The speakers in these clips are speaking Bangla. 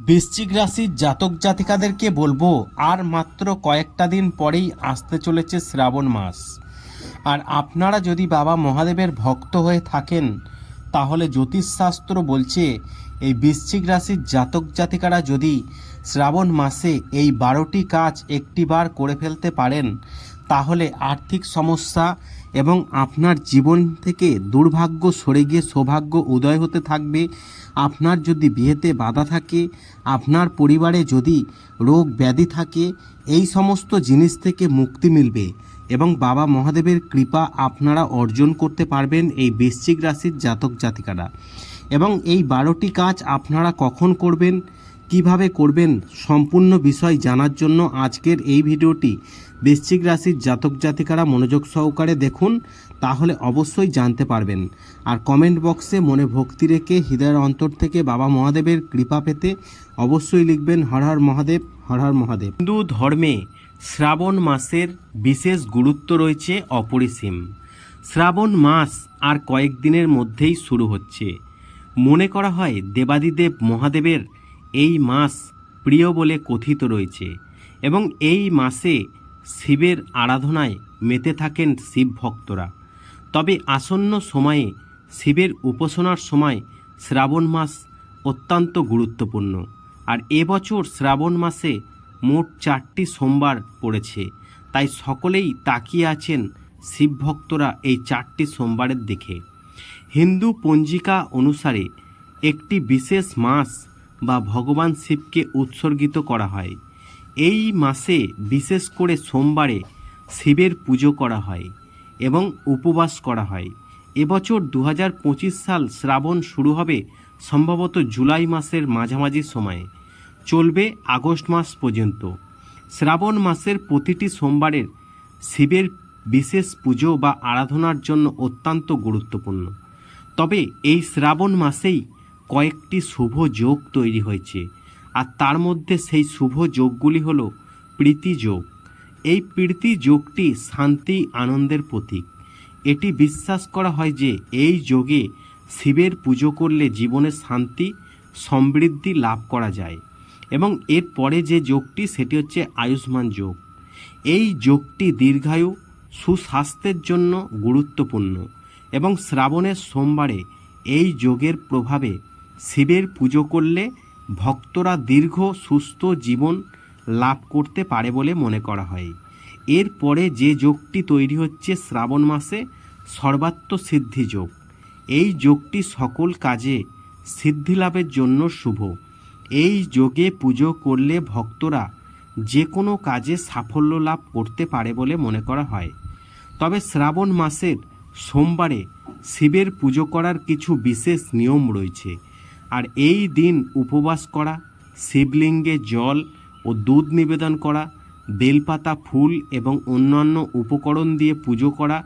বৃশ্চিক রাশির জাতক জাতিকাদেরকে বলব, আর মাত্র কয়েকটা দিন পরেই আসতে চলেছে শ্রাবণ মাস। আর আপনারা যদি বাবা মহাদেবের ভক্ত হয়ে থাকেন, তাহলে জ্যোতিষশাস্ত্র বলছে, এই বৃশ্চিক রাশির জাতক জাতিকারা যদি শ্রাবণ মাসে এই বারোটি কাজ একটিবার করে ফেলতে পারেন তাহলে আর্থিক সমস্যা এবং আপনার জীবন থেকে দুর্ভাগ্য সরে গিয়ে সৌভাগ্য উদয় হতে থাকবে। আপনার যদি বিয়েতে বাধা থাকে, আপনার পরিবারে যদি রোগ ব্যাধি থাকে, এই সমস্ত জিনিস থেকে মুক্তি মিলবে এবং বাবা মহাদেবের কৃপা আপনারা অর্জন করতে পারবেন এই বৃশ্চিক রাশির জাতক জাতিকারা। এবং এই বারোটি কাজ আপনারা কখন করবেন, কীভাবে করবেন, সম্পূর্ণ বিষয় জানার জন্য আজকের এই ভিডিওটি বৃশ্চিক রাশির জাতক জাতিকারা মনোযোগ সহকারে দেখুন, তাহলে অবশ্যই জানতে পারবেন। আর কমেন্ট বক্সে মনে ভক্তি রেখে হৃদয়ের অন্তর থেকে বাবা মহাদেবের কৃপা পেতে অবশ্যই লিখবেন, হর হর মহাদেব, হর হর মহাদেব। হিন্দু ধর্মে শ্রাবণ মাসের বিশেষ গুরুত্ব রয়েছে অপরিসীম। শ্রাবণ মাস আর কয়েকদিনের মধ্যেই শুরু হচ্ছে। মনে করা হয় দেবাদিদেব মহাদেবের এই মাস প্রিয় বলে কথিত রয়েছে এবং এই মাসে শিবের আরাধনায় মেতে থাকেন শিব ভক্তরা। তবে আসন্ন সময়ে শিবের উপাসনার সময় শ্রাবণ মাস অত্যন্ত গুরুত্বপূর্ণ। আর এবছর শ্রাবণ মাসে মোট চারটি সোমবার পড়েছে। তাই সকলেই তাকিয়ে আছেন শিব ভক্তরা এই চারটি সোমবারের দিকে। হিন্দু পঞ্জিকা অনুসারে একটি বিশেষ মাস বা ভগবান শিবকে উৎসর্গিত করা হয়। এই মাসে বিশেষ করে সোমবারে শিবের পুজো করা হয় এবং উপবাস করা হয়। এবছর দু হাজার পঁচিশ সাল শ্রাবণ শুরু হবে সম্ভবত জুলাই মাসের মাঝামাঝি সময়ে। চলবে আগস্ট মাস পর্যন্ত। শ্রাবণ মাসের প্রতিটি সোমবারের শিবের বিশেষ পুজো বা আরাধনার জন্য অত্যন্ত গুরুত্বপূর্ণ। তবে এই শ্রাবণ মাসেই কয়েকটি শুভ যোগ তৈরি হয়েছে। আর তার মধ্যে সেই শুভ যোগগুলি হল প্রীতি যোগ। এই প্রীতি যোগটি শান্তি আনন্দের প্রতীক। এটি বিশ্বাস করা হয় যে এই যোগে শিবের পুজো করলে জীবনে শান্তি, সমৃদ্ধি লাভ করা যায় এবং এর পরে যে যোগটি সেটি হচ্ছে আয়ুষ্মান যোগ। এই যোগটি দীর্ঘায়ু, সুস্বাস্থ্যের জন্য গুরুত্বপূর্ণ এবং শ্রাবণের সোমবারে এই যোগের প্রভাবে শিবের পুজো করলে ভক্তরা দীর্ঘ, সুস্থ জীবন লাভ করতে পারে বলে মনে করা হয়। এরপরে যে যোগটি তৈরি হচ্ছে শ্রাবণ মাসে, সর্বাত্ম সিদ্ধি যোগ। এই যোগটি সকল কাজে সিদ্ধি লাভের জন্য শুভ। এই যোগে পুজো করলে ভক্তরা যে কোনো কাজে সাফল্য লাভ করতে পারে বলে মনে করা হয়। তবে শ্রাবণ মাসের সোমবারে শিবের পুজো করার কিছু বিশেষ নিয়ম রয়েছে। আর এই দিন উপবাস করা, শিবলিঙ্গে জল ও দুধ নিবেদন করা, বেলপাতা, ফুল এবং অন্যান্য উপকরণ দিয়ে পুজো করা,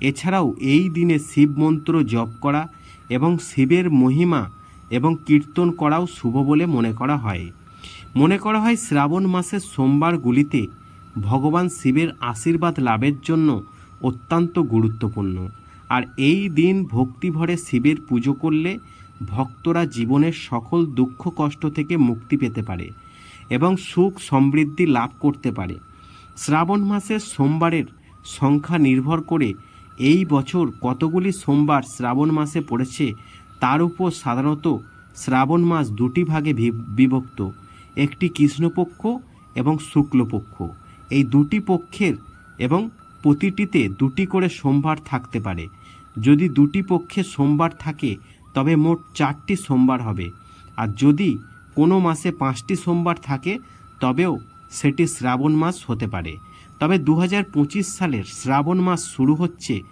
এছাড়াও এই দিনে শিব মন্ত্র জপ করা এবং শিবের মহিমা এবং কীর্তন করাও শুভ বলে মনে করা হয়। মনে করা হয় শ্রাবণ মাসের সোমবারগুলিতে ভগবান শিবের আশীর্বাদ লাভের জন্য অত্যন্ত গুরুত্বপূর্ণ। আর এই দিন ভক্তিভরে শিবের পুজো করলে ভক্তরা জীবনের সকল দুঃখ, কষ্ট থেকে মুক্তি পেতে পারে এবং সুখ সমৃদ্ধি লাভ করতে পারে। শ্রাবণ মাসের সোমবারের সংখ্যা নির্ভর করে এই বছর কতগুলি সোমবার শ্রাবণ মাসে পড়েছে তার উপর সাধারণত শ্রাবণ মাস দুটি ভাগে বিভক্ত। একটি কৃষ্ণপক্ষ এবং শুক্লপক্ষ। এই দুটি পক্ষের এবং প্রতিটিতে দুটি করে সোমবার থাকতে পারে। যদি দুটি পক্ষে সোমবার থাকে তবে মোট চারটি সোমবার হবে। আর যদি কোনো মাসে পাঁচটি সোমবার থাকে, তবেও সেটি শ্রাবণ মাস হতে পারে। তবে দু হাজার পঁচিশ সালের শ্রাবণ মাস শুরু হচ্ছে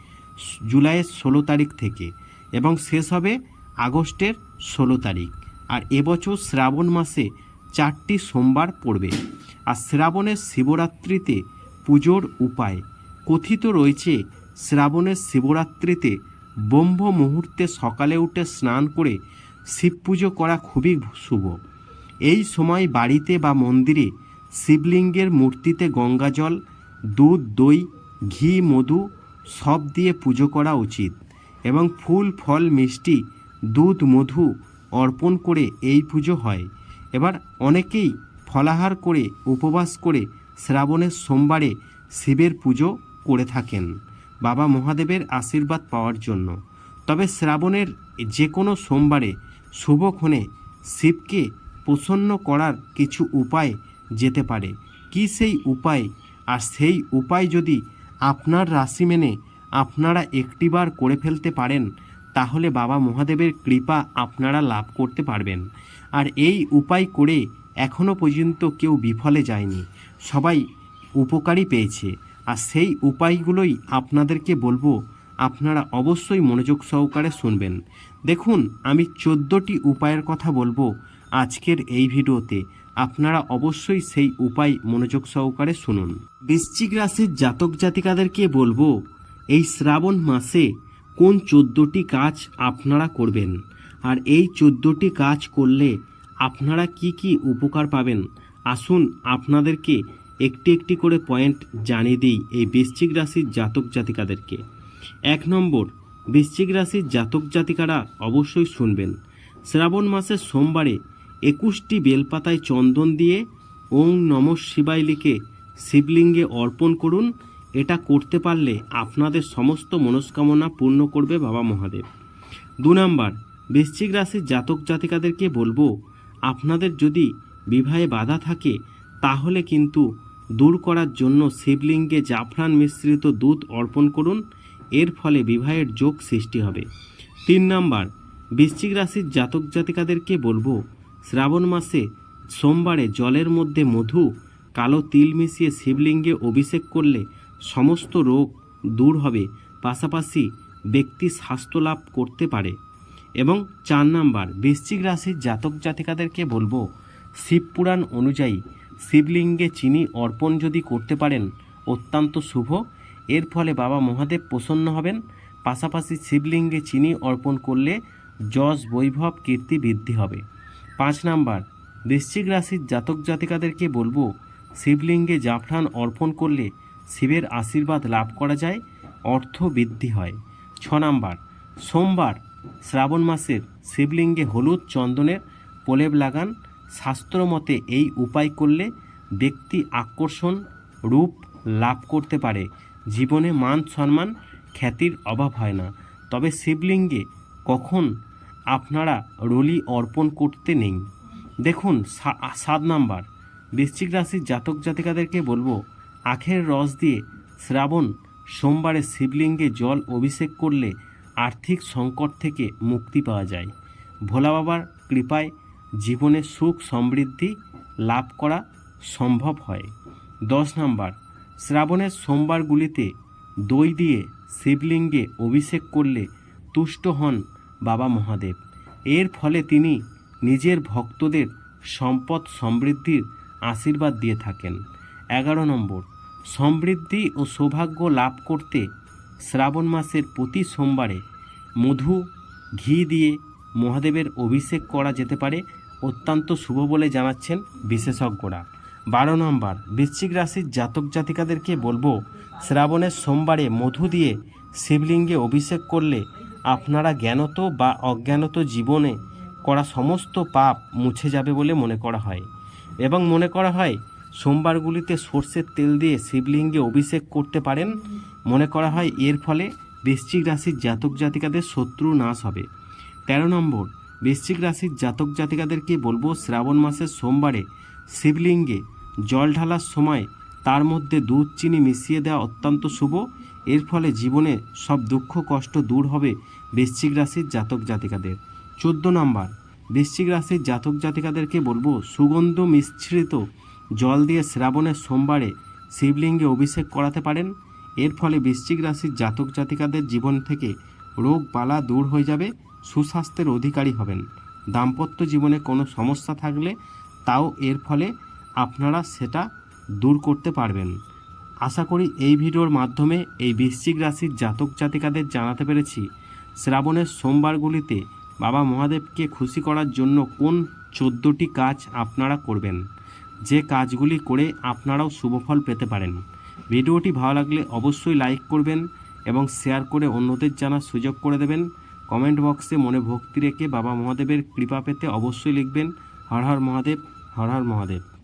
জুলাইয়ের ষোলো তারিখ থেকে এবং শেষ হবে আগস্টের ষোলো তারিখ। আর এবছর শ্রাবণ মাসে চারটি সোমবার পড়বে। আর শ্রাবণের শিবরাত্রিতে পুজোর উপায় কথিত রয়েছে, শ্রাবণের শিবরাত্রিতে ব্রহ্ম মুহূর্তে সকালে উঠে স্নান করে শিব পুজো করা খুবই শুভ। এই সময় বাড়িতে বা মন্দিরে শিবলিঙ্গের মূর্তিতে গঙ্গাজল দুধ, দই, ঘি, মধু সব দিয়ে পুজো করা উচিত এবং ফুল, ফল, মিষ্টি, দুধ, মধু অর্পণ করে এই পুজো হয়। এবার অনেকেই ফলাহার করে, উপবাস করে শ্রাবণের সোমবারে শিবের পুজো করে থাকেন। বাবা মহাদেবের আশীর্বাদ পাওয়ার জন্য। তবে শ্রাবণের যে কোনো সোমবারে শুভক্ষণে শিবকে প্রসন্ন করার কিছু উপায় যেতে পারে। কি সেই উপায়? আর সেই উপায় যদি আপনার রাশি মেনে আপনারা একটিবার করে ফেলতে পারেন, তাহলে বাবা মহাদেবের কৃপা আপনারা লাভ করতে পারবেন। আর এই উপায় করে এখনও পর্যন্ত কেউ বিফলে যায়নি। সবাই উপকারই পেয়েছে। আর সেই উপায়গুলোই আপনাদেরকে বলব, আপনারা অবশ্যই মনোযোগ সহকারে শুনবেন। দেখুন, আমি চোদ্দোটি উপায়ের কথা বলব আজকের এই ভিডিওতে। আপনারা অবশ্যই সেই উপায় মনোযোগ সহকারে শুনুন। বৃশ্চিক রাশির জাতক জাতিকাদেরকে বলব, এই শ্রাবণ মাসে কোন চোদ্দোটি কাজ আপনারা করবেন? আর এই চোদ্দোটি কাজ করলে আপনারা কি কি উপকার পাবেন? আসুন আপনাদেরকে একটি একটি করে পয়েন্ট জানিয়ে দিই এই বৃশ্চিক রাশির জাতক জাতিকাদেরকে। এক নম্বর, বৃশ্চিক রাশির জাতক জাতিকারা অবশ্যই শুনবেন। শ্রাবণ মাসের সোমবারে একুশটি বেলপাতায় চন্দন দিয়ে ওং নম শিবায় লিখে শিবলিঙ্গে অর্পণ করুন। এটা করতে পারলে আপনাদের সমস্ত মনস্কামনা পূর্ণ করবে বাবা মহাদেব। দু নম্বর, বৃশ্চিক রাশির জাতক জাতিকাদেরকে বলব, আপনাদের যদি বিবাহে বাধা থাকে তাহলে কিন্তু দূর করার জন্য শিবলিঙ্গে জাফরান মিশ্রিত দুধ অর্পণ করুন, এর ফলে বিবাহের যোগ সৃষ্টি হবে। তিন নম্বর, বৃশ্চিক রাশির জাতক জাতিকাদেরকে বলব, শ্রাবণ মাসে সোমবারে জলের মধ্যে মধু, কালো তিল মিশিয়ে শিবলিঙ্গে অভিষেক করলে সমস্ত রোগ দূর হবে, পাশাপাশি ব্যক্তি স্বাস্থ্য লাভ করতে পারে। এবং চার নাম্বার, বৃশ্চিক রাশির জাতক জাতিকাদেরকে বলব শিবপুরাণ অনুযায়ী শিবলিঙ্গে চিনি অর্পণ যদি করতে পারেন, অত্যন্ত শুভ। এর ফলে বাবা মহাদেব প্রসন্ন হবেন। পাশাপাশি শিবলিঙ্গে চিনি অর্পণ করলে যশ, বৈভব, কীর্তি বৃদ্ধি হবে। পাঁচ নাম্বার, বৃশ্চিক রাশির জাতক জাতিকাদেরকে বলব, শিবলিঙ্গে জাফরান অর্পণ করলে শিবের আশীর্বাদ লাভ করা যায়, অর্থ বৃদ্ধি হয়। ছ নাম্বার, সোমবার, শ্রাবণ মাসের শিবলিঙ্গে হলুদ চন্দনের প্রলেপ লাগান। শাস্ত্রমতে এই উপায় করলে ব্যক্তি আকর্ষণ রূপ লাভ করতে পারে। জীবনে মান সম্মান খ্যাতির অভাব হয় না। তবে শিবলিঙ্গে কখন আপনারা রলি অর্পণ করতে নেই? দেখুন সাত নাম্বার। বৃশ্চিক রাশির জাতক জাতিকাদেরকে বলব, আখের রস দিয়ে শ্রাবণ সোমবারে শিবলিঙ্গে জল অভিষেক করলে আর্থিক সংকট থেকে মুক্তি পাওয়া যায়। ভোলা বাবার কৃপায় জীবনে সুখ সমৃদ্ধি লাভ করা সম্ভব হয়। দশ নাম্বার, শ্রাবণের সোমবারগুলিতে দই দিয়ে শিবলিঙ্গে অভিষেক করলে তুষ্ট হন বাবা মহাদেব। এর ফলে তিনি নিজের ভক্তদের সম্পদ সমৃদ্ধির আশীর্বাদ দিয়ে থাকেন। এগারো নম্বর, সমৃদ্ধি ও সৌভাগ্য লাভ করতে শ্রাবণ মাসের প্রতি সোমবারে মধু, ঘি দিয়ে মহাদেবের অভিষেক করা যেতে পারে। অত্যন্ত শুভ বলে জানাচ্ছেন বিশেষজ্ঞরা। বারো নম্বর, বৃশ্চিক রাশির জাতক জাতিকাদেরকে বলব, শ্রাবণের সোমবারে মধু দিয়ে শিবলিঙ্গে অভিষেক করলে আপনারা জ্ঞানত বা অজ্ঞানত জীবনে করা সমস্ত পাপ মুছে যাবে বলে মনে করা হয়। এবং মনে করা হয়, সোমবারগুলিতে সর্ষের তেল দিয়ে শিবলিঙ্গে অভিষেক করতে পারেন। মনে করা হয় এর ফলে বৃশ্চিক রাশির জাতক জাতিকাদের শত্রু নাশ হবে। তেরো নম্বর বৃশ্চিক রাশির জাতক জাতিকাদেরকে বলব শ্রাবণ মাসের সোমবারে শিবলিঙ্গে জল ঢালার সময় তার মধ্যে দুধ, চিনি মিশিয়ে দেওয়া অত্যন্ত শুভ। এর ফলে জীবনে সব দুঃখ, কষ্ট দূর হবে বৃশ্চিক রাশির জাতক জাতিকাদের। চোদ্দ নম্বর, বৃশ্চিক রাশির জাতক জাতিকাদেরকে বলব সুগন্ধ মিশ্রিত জল দিয়ে শ্রাবণের সোমবারে শিবলিঙ্গে অভিষেক করাতে পারেন। এর ফলে বৃশ্চিক রাশির জাতক জাতিকাদের জীবন থেকে রোগ বালা দূর হয়ে যাবে। সুস্বাস্থ্যের অধিকারী হবেন। দাম্পত্য জীবনে কোনো সমস্যা থাকলে তাও এর ফলে আপনারা সেটা দূর করতে পারবেন। আশা করি এই ভিডিওর মাধ্যমে এই বৃশ্চিক রাশির জাতক জাতিকাদের জানাতে পেরেছি। শ্রাবণের সোমবারগুলিতে বাবা মহাদেবকে খুশি করার জন্য কোন চোদ্দোটি কাজ আপনারা করবেন? যে কাজগুলি করে আপনারাও শুভফল পেতে পারেন। ভিডিওটি ভালো লাগলে অবশ্যই লাইক করবেন এবং শেয়ার করে অন্যদের জানার সুযোগ করে দেবেন। কমেন্ট বক্সে মনে ভক্তি রেখে বাবা মহাদেবের কৃপা পেতে অবশ্যই লিখবেন, হর হর মহাদেব, হর হর মহাদেব।